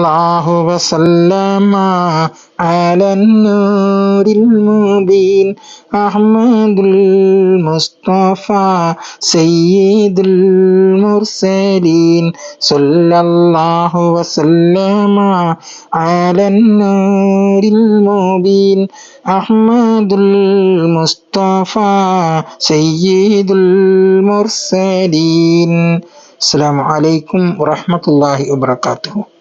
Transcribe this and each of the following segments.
الله وسلم على النور المبين. أحمد المصطفى سيد المرسلين. صلى الله وسلم على النور المبين. أحمد المصطفى سيد المرسلين. السلام عليكم ورحمة الله وبركاته.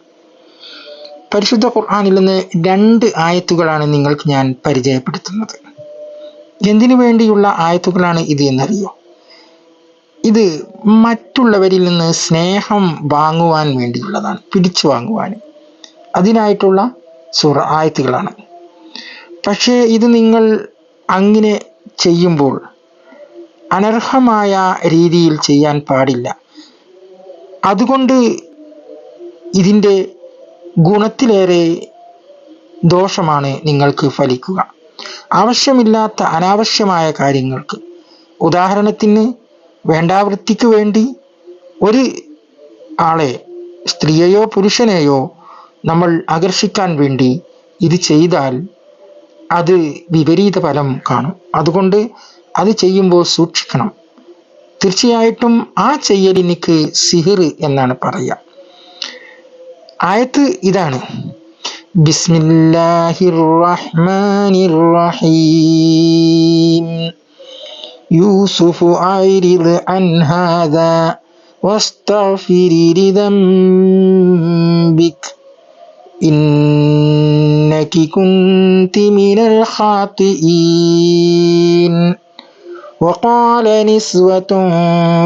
പരിശുദ്ധ ഖുർആാനിൽ നിന്ന് രണ്ട് ആയത്തുകളാണ് നിങ്ങൾക്ക് ഞാൻ പരിചയപ്പെടുത്തുന്നത്. എന്തിനു വേണ്ടിയുള്ള ആയത്തുകളാണ് ഇത് എന്നറിയോ? ഇത് മറ്റുള്ളവരിൽ നിന്ന് സ്നേഹം വാങ്ങുവാൻ വേണ്ടിയുള്ളതാണ് പിടിച്ചു വാങ്ങുവാൻ. അതിനായിട്ടുള്ള സുറ ആയത്തുകളാണ്. പക്ഷേ ഇത് നിങ്ങൾ അങ്ങനെ ചെയ്യുമ്പോൾ അനർഹമായ രീതിയിൽ ചെയ്യാൻ പാടില്ല. അതുകൊണ്ട് ഇതിന്റെ ഗുണത്തിലേറെ ദോഷമാണ് നിങ്ങൾക്ക് ഫലിക്കുക. ആവശ്യമില്ലാത്ത അനാവശ്യമായ കാര്യങ്ങൾക്ക്. ഉദാഹരണത്തിന് വേണ്ടാവൃത്തിക്ക് വേണ്ടി ഒരു ആളെ സ്ത്രീയെയോ പുരുഷനെയോ നമ്മൾ ആകർഷിക്കാൻ വേണ്ടി ഇത് ചെയ്താൽ അത് വിപരീത ഫലം കാണും. അതുകൊണ്ട് അത് ചെയ്യുമ്പോൾ സൂക്ഷിക്കണം. തീർച്ചയായിട്ടും ആ ചെയ്യലിനിക്ക് സിഹിർ എന്നാണ് പറയുക. ആയത്ത് ഇതാണ് ബിസ്മില്ലാഹിർ റഹ്മാനിർ റഹീം യൂസുഫ് അരിദ് അൻ ഹാദാ واستغفري لذنبك إنك كنت من الخاطئين وقال نسوة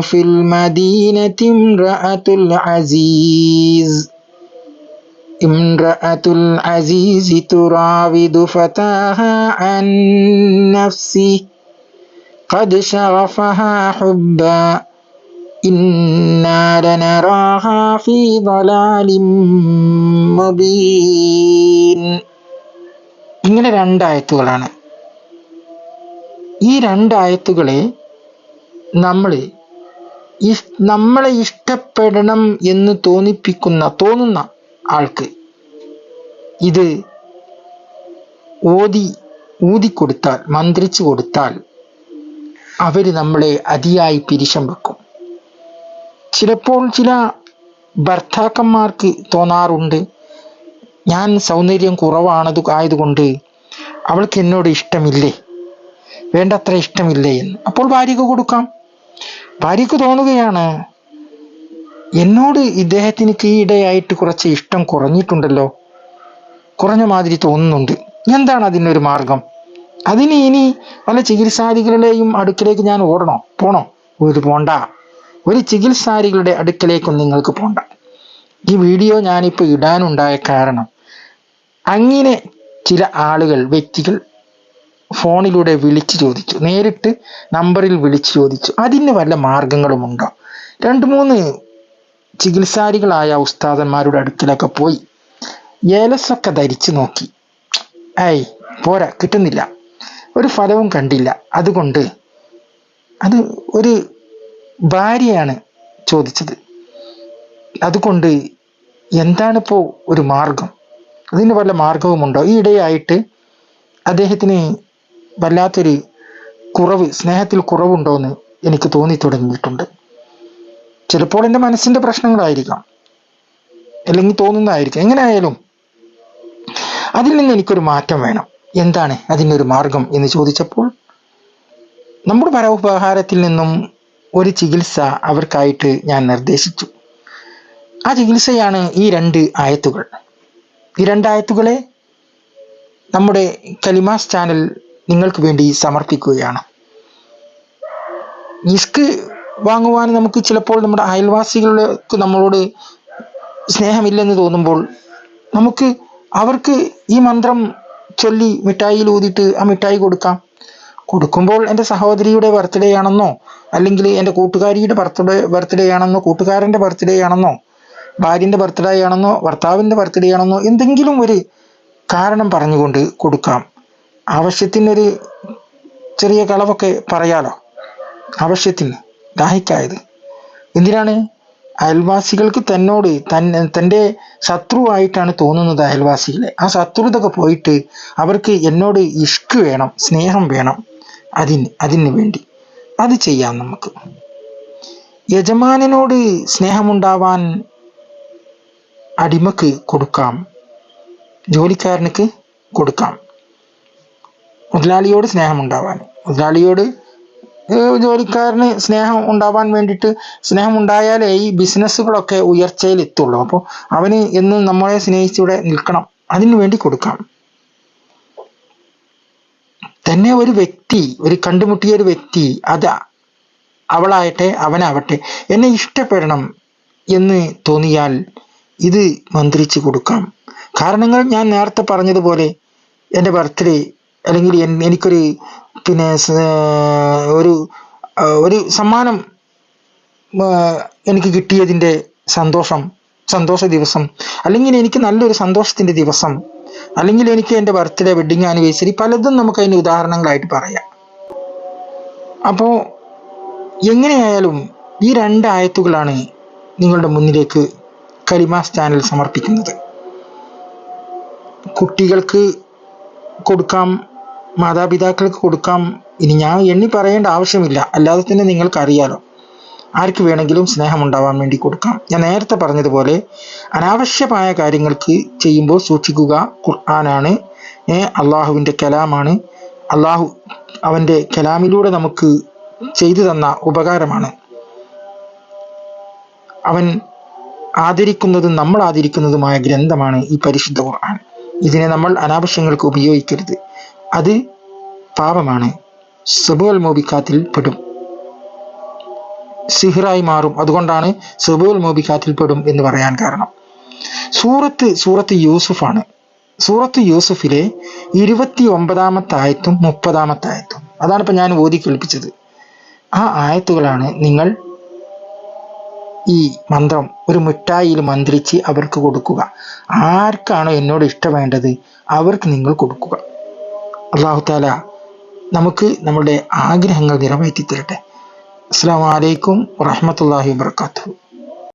في المدينة امرأة العزيز امرأة العزيز تراود فتاها عن نفسه قد شغفها حبا إنا لنراها في ضلال مبين ഇങ്ങനെ രണ്ടായത്തുകളാണ് ഈ രണ്ടായത്തുകളെ നമ്മൾ നമ്മളെ ഇഷ്ടപ്പെടണം എന്ന് തോന്നിപ്പിക്കുന്ന തോന്നുന്ന ആൾക്ക്. ഇത് ഓതി ഊതിക്കൊടുത്താൽ മന്ത്രിച്ചു കൊടുത്താൽ അവർ നമ്മളെ അതിയായി പിരിശം വെക്കും. ചിലപ്പോൾ ചില ഭർത്താക്കന്മാർക്ക് തോന്നാറുണ്ട് ഞാൻ സൗന്ദര്യം കുറവാണത് ആയതുകൊണ്ട് അവൾക്ക് എന്നോട് ഇഷ്ടമില്ലേ? വേണ്ടത്ര ഇഷ്ടമില്ലേ? എന്ന്. അപ്പോൾ ഭാര്യക്ക് കൊടുക്കാം. ഭാര്യക്ക് തോന്നുകയാണ് എന്നോട് ഇദ്ദേഹത്തിന് ഈയിടെയായിട്ട് കുറച്ച് ഇഷ്ടം കുറഞ്ഞിട്ടുണ്ടല്ലോ. കുറഞ്ഞ മാതിരി തോന്നുന്നുണ്ട്. എന്താണ് അതിനൊരു മാർഗം? അതിന് ഇനി പല ചികിത്സാരികളുടെയും അടുക്കിലേക്ക് ഞാൻ ഓടണോ? പോണോ? ഒരു പോണ്ട. ഒരു ചികിത്സാരികളുടെ അടുക്കലേക്കും നിങ്ങൾക്ക് പോണ്ട. ഈ വീഡിയോ ഞാനിപ്പോൾ ഇടാനുണ്ടായ കാരണം അങ്ങനെ ചില ആളുകൾ വ്യക്തികൾ ഫോണിലൂടെ വിളിച്ചു ചോദിച്ചു. നേരിട്ട് നമ്പറിൽ വിളിച്ചു ചോദിച്ചു. അതിന് വല്ല മാർഗങ്ങളുമുണ്ടോ? രണ്ട് മൂന്ന് ചികിത്സാരികളായ ഉസ്താദന്മാരുടെ അടുക്കിലൊക്കെ പോയി. ഏലസൊക്കെ ധരിച്ചു നോക്കി. ഏയ് പോരാ കിട്ടുന്നില്ല. ഒരു ഫലവും കണ്ടില്ല. അതുകൊണ്ട് അത് ഒരു ഭാര്യയാണ് ചോദിച്ചത്. അതുകൊണ്ട് എന്താണിപ്പോ ഒരു മാർഗം? അതിന് വല്ല മാർഗവുമുണ്ടോ? ഈ ഇടയായിട്ട് അദ്ദേഹത്തിന് വല്ലാത്തൊരു കുറവ് സ്നേഹത്തിൽ കുറവുണ്ടോ എന്ന് എനിക്ക് തോന്നി തുടങ്ങിയിട്ടുണ്ട്. ചിലപ്പോൾ എന്റെ മനസ്സിന്റെ പ്രശ്നങ്ങളായിരിക്കാം. അല്ലെങ്കിൽ തോന്നുന്നതായിരിക്കും. എങ്ങനെയായാലും അതിൽ നിന്ന് എനിക്കൊരു മാറ്റം വേണം. എന്താണ് അതിനൊരു മാർഗം എന്ന് ചോദിച്ചപ്പോൾ നമ്മുടെ പരോപകാരത്തിൽ നിന്നും ഒരു ചികിത്സ അവർക്കായിട്ട് ഞാൻ നിർദ്ദേശിച്ചു. ആ ചികിത്സയാണ് ഈ രണ്ട് ആയത്തുകൾ. ഈ രണ്ടായത്തുകളെ നമ്മുടെ കലിമാസ് ചാനൽ നിങ്ങൾക്ക് വേണ്ടി സമർപ്പിക്കുകയാണ്. ഇസ്ക് വാങ്ങുവാൻ നമുക്ക് ചിലപ്പോൾ നമ്മുടെ അയൽവാസികൾക്ക് നമ്മളോട് സ്നേഹമില്ലെന്ന് തോന്നുമ്പോൾ നമുക്ക് അവർക്ക് ഈ മന്ത്രം ചൊല്ലി മിഠായിയിൽ ഊതിയിട്ട് ആ മിഠായി കൊടുക്കാം. കൊടുക്കുമ്പോൾ എന്റെ സഹോദരിയുടെ ബർത്ത്ഡേ ആണെന്നോ അല്ലെങ്കിൽ എന്റെ കൂട്ടുകാരിയുടെ ബർത്ത്ഡേ ബർത്ത്ഡേ ആണെന്നോ കൂട്ടുകാരന്റെ ബർത്ത്ഡേ ആണെന്നോ ഭാര്യന്റെ ബർത്ത്ഡേ ആണെന്നോ ഭർത്താവിന്റെ ബർത്ത്ഡേ ആണെന്നോ എന്തെങ്കിലും ഒരു കാരണം പറഞ്ഞുകൊണ്ട് കൊടുക്കാം. ആവശ്യത്തിനൊരു ചെറിയ കളവൊക്കെ പറയാലോ? ആവശ്യത്തിന്. ദാഹിക്കായത്. എന്തിനാണ്? അയൽവാസികൾക്ക് തന്നോട് തൻ തന്റെ ശത്രുവായിട്ടാണ് തോന്നുന്നത് അയൽവാസികളെ. ആ ശത്രുതൊക്കെ പോയിട്ട് അവർക്ക് എന്നോട് ഇഷ്ക് വേണം സ്നേഹം വേണം അതിന് അതിന് വേണ്ടി. അത് ചെയ്യാം നമുക്ക്. യജമാനോട് സ്നേഹമുണ്ടാവാൻ അടിമക്ക് കൊടുക്കാം. ജോലിക്കാരനക്ക് കൊടുക്കാം. മുതലാളിയോട് സ്നേഹമുണ്ടാവാൻ. മുതലാളിയോട് ജോലിക്കാരന് സ്നേഹം ഉണ്ടാവാൻ വേണ്ടിയിട്ട് സ്നേഹം ഉണ്ടായാലേ ഈ ബിസിനസ്സുകളൊക്കെ ഉയർച്ചയിൽ എത്തുള്ളൂ അപ്പോൾ അവന് എന്നും നമ്മളെ സ്നേഹിച്ചിവിടെ നിൽക്കണം. അതിനു വേണ്ടി കൊടുക്കാം. തന്നെ ഒരു വ്യക്തി ഒരു കണ്ടുമുട്ടിയ ഒരു വ്യക്തി അത് അവളാകട്ടെ അവനാവട്ടെ എന്നെ ഇഷ്ടപ്പെടണം എന്ന് തോന്നിയാൽ ഇത് മന്ത്രിച്ചു കൊടുക്കാം. കാരണങ്ങൾ ഞാൻ നേരത്തെ പറഞ്ഞതുപോലെ എന്റെ ബർത്ത്ഡേ അല്ലെങ്കിൽ എനിക്കൊരു പിന്നെ ഒരു ഒരു സമ്മാനം എനിക്ക് കിട്ടിയതിന്റെ സന്തോഷം സന്തോഷ ദിവസം അല്ലെങ്കിൽ എനിക്ക് നല്ലൊരു സന്തോഷത്തിന്റെ ദിവസം അല്ലെങ്കിൽ എനിക്ക് എന്റെ ബർത്ത്ഡേ വെഡിങ് ആനിവേഴ്സറി പലതും നമുക്ക് അതിന് ഉദാഹരണങ്ങളായിട്ട് പറയാം. അപ്പോൾ എങ്ങനെയായാലും ഈ രണ്ട് ആയത്തുകളാണ് നിങ്ങളുടെ മുന്നിലേക്ക് കലിമാസ് ചാനൽ സമർപ്പിക്കുന്നത്. കുട്ടികൾക്ക് കൊടുക്കാം മാതാപിതാക്കൾക്ക് കൊടുക്കാം. ഇനി ഞാൻ എണ്ണി പറയേണ്ട ആവശ്യമില്ല. അല്ലാതെ തന്നെ നിങ്ങൾക്ക് അറിയാലോ ആർക്ക് വേണമെങ്കിലും സ്നേഹം ഉണ്ടാവാൻ വേണ്ടി കൊടുക്കാം. ഞാൻ നേരത്തെ പറഞ്ഞതുപോലെ അനാവശ്യമായ കാര്യങ്ങൾക്ക് ചെയ്യുമ്പോൾ സൂക്ഷിക്കുക ഖുർആനാണ്. ഏ അള്ളാഹുവിന്റെ കലാമാണ്. അള്ളാഹു അവന്റെ കലാമിലൂടെ നമുക്ക് ചെയ്തു തന്ന ഉപകാരമാണ്. അവൻ ആദരിക്കുന്നതും നമ്മൾ ആദരിക്കുന്നതുമായ ഗ്രന്ഥമാണ് ഈ പരിശുദ്ധ ഖുർആൻ. ഇതിനെ നമ്മൾ അനാവശ്യങ്ങൾക്ക് ഉപയോഗിക്കരുത്. അത് പാപമാണ്. സബുൽ മോബിക്കാത്തിൽ പെടും. സിഹിറായി മാറും. അതുകൊണ്ടാണ് സബുൽ മോബിക്കാത്തിൽ പെടും എന്ന് പറയാൻ കാരണം. സൂറത്ത് സൂറത്ത് യൂസുഫാണ്. സൂറത്ത് യൂസുഫിലെ ഇരുപത്തി ഒമ്പതാമത്തെ ആയത്തും മുപ്പതാമത്തെ ആയത്തും. അതാണ് ഇപ്പൊ ഞാൻ ഓതി കേൾപ്പിച്ചത്. ആ ആയത്തുകളാണ് നിങ്ങൾ ഈ മന്ത്രം ഒരു മിഠായിയിൽ മന്ത്രിച്ച് അവർക്ക് കൊടുക്കുക. ആർക്കാണോ എന്നോട് ഇഷ്ടം വേണ്ടത് അവർക്ക് നിങ്ങൾ കൊടുക്കുക. അള്ളാഹു താല നമുക്ക് നമ്മുടെ ആഗ്രഹങ്ങൾ നിറവേറ്റി തരട്ടെ അസ്സാം വലൈക്കും വാഹമത്തല്ലാഹി വാത്തു